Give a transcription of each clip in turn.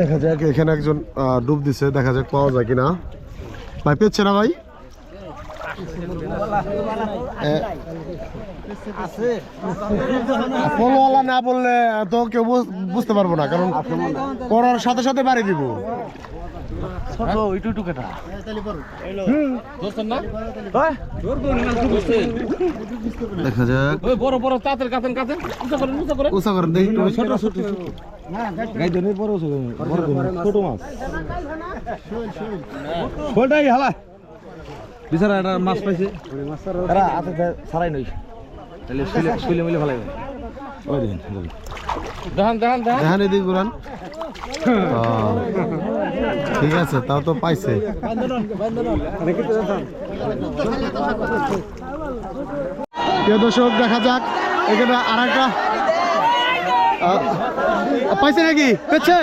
দেখা যাক, এখানে একজন ডুব দিছে, দেখা যাক পাওয়া যায় কিনা। ভাই পেচ্ছে না ভাই? ফলওয়ালা না বললে তো কেউ বুঝতে পারব না কারণ করার সাথে সাথে বাড়ি দিব। দেখা যাক। ওই বড় বড় তাঁতের কাতেন কাতেন উঁচা করেন উঁচা করেন। উষা করেন দেখি ছোট ছোট গাইদনের বড় ছোট বড় ছোট। মাছ। ছোটাই হালা। বিচারা একটা মাছ পাইছে। ছাড়াই নই। তাহলে শুলে শুলে মিলে ভালো ওই দিন দেখান। দেখান দেখান দেখান। এদিক ঘুরান ঠিক আছে তাও তো পাইছে। প্রিয় দর্শক দেখা যাক। এখানে আর একটা পাইছে নাকি? পেয়েছে?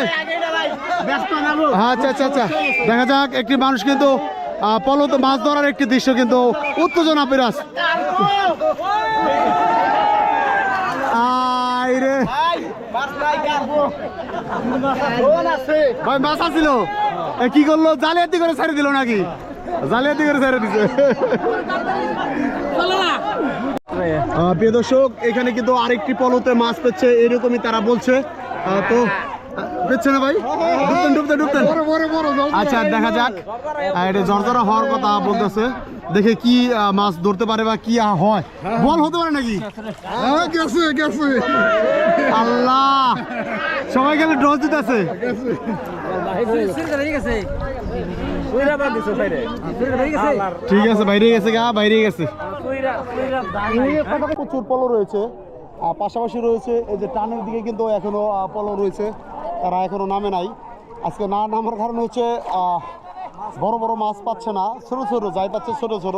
আচ্ছা আচ্ছা আচ্ছা। দেখা যাক একটি মানুষ কিন্তু পলত মাছ ধরার একটি দৃশ্য কিন্তু উত্তেজনা বিরাজ। মাছ আছিল। কি করল? জালিয়াতি করে ছেড়ে দিল নাকি? জালিয়াতি করে ছেড়ে দিছে। প্রিয় দর্শক, এখানে কিন্তু আরেকটি পলতে মাছ পেচ্ছে, এরকমই তারা বলছে। তো আহ, না ভাই? ডুবতেন ডুবতেন ডুবতেন আচ্ছা দেখা যাক। এটা জর্জরা হওয়ার কথা বলতেছে। দেখে কি মাছ ধরতে পারে বা কি হয়। বল হতে পারে নাকি? গেছে গেছে। আল্লাহ! সবাই গেলে ড্রস দিতেছে ঠিক আছে বাইরে গেছে গা বাইরে গেছে। প্রচুর পলো রয়েছে। আর পাশাপাশি রয়েছে এই যে টানের দিকে কিন্তু এখনও পলো রয়েছে। তারা এখনও নামে নাই। আজকে না নামার কারণ হচ্ছে বড় বড় মাছ পাচ্ছে না। ছোট ছোট, যাই পাচ্ছে ছোট ছোট।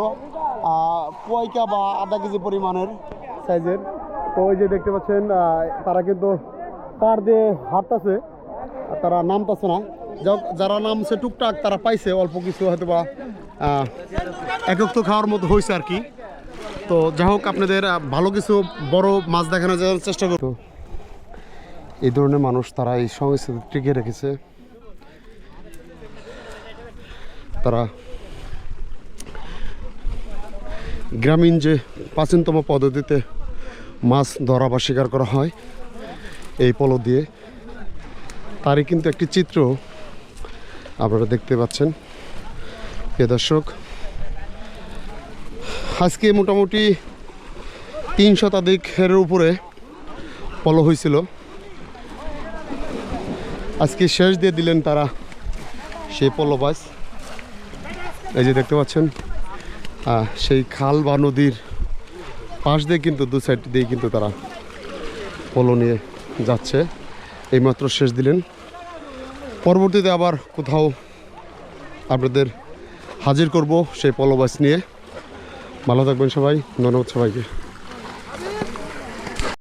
পয়কা বা আধা কেজি পরিমাণের সাইজের। তো ওই যে দেখতে পাচ্ছেন তারা কিন্তু পার দিয়ে হাঁটতেছে তারা নামতেছে না। যারা নামছে টুকটাক, তারা পাইছে অল্প কিছু হয়তো বা একক তো খাওয়ার মতো হয়েছে আর কি। তো যাই হোক, আপনাদের ভালো কিছু বড় মাছ দেখানোর চেষ্টা করব। এই ধরনের মানুষ তারা এই সংস্কৃতি টিকে রেখেছে। তারা গ্রামীণ যে প্রাচীনতম পদ্ধতিতে মাছ ধরা বা শিকার করা হয়, এই পলো দিয়ে, তারই কিন্তু একটি চিত্র আপনারা দেখতে পাচ্ছেন। প্রিয় দর্শক, আজকে মোটামুটি তিন শতাধিকের উপরে পলো হয়েছিল। আজকে শেষ দিয়ে দিলেন তারা সেই পলো বাস। এই যে দেখতে পাচ্ছেন সেই খাল বা নদীর পাশ দিয়ে কিন্তু দু সাইড দিয়ে কিন্তু তারা পলো নিয়ে যাচ্ছে। এইমাত্র শেষ দিলেন। পরবর্তীতে আবার কোথাও আপনাদের হাজির করব সেই পলো বাস নিয়ে। ভালো থাকবেন সবাই, ধন্যবাদ সবাইকে।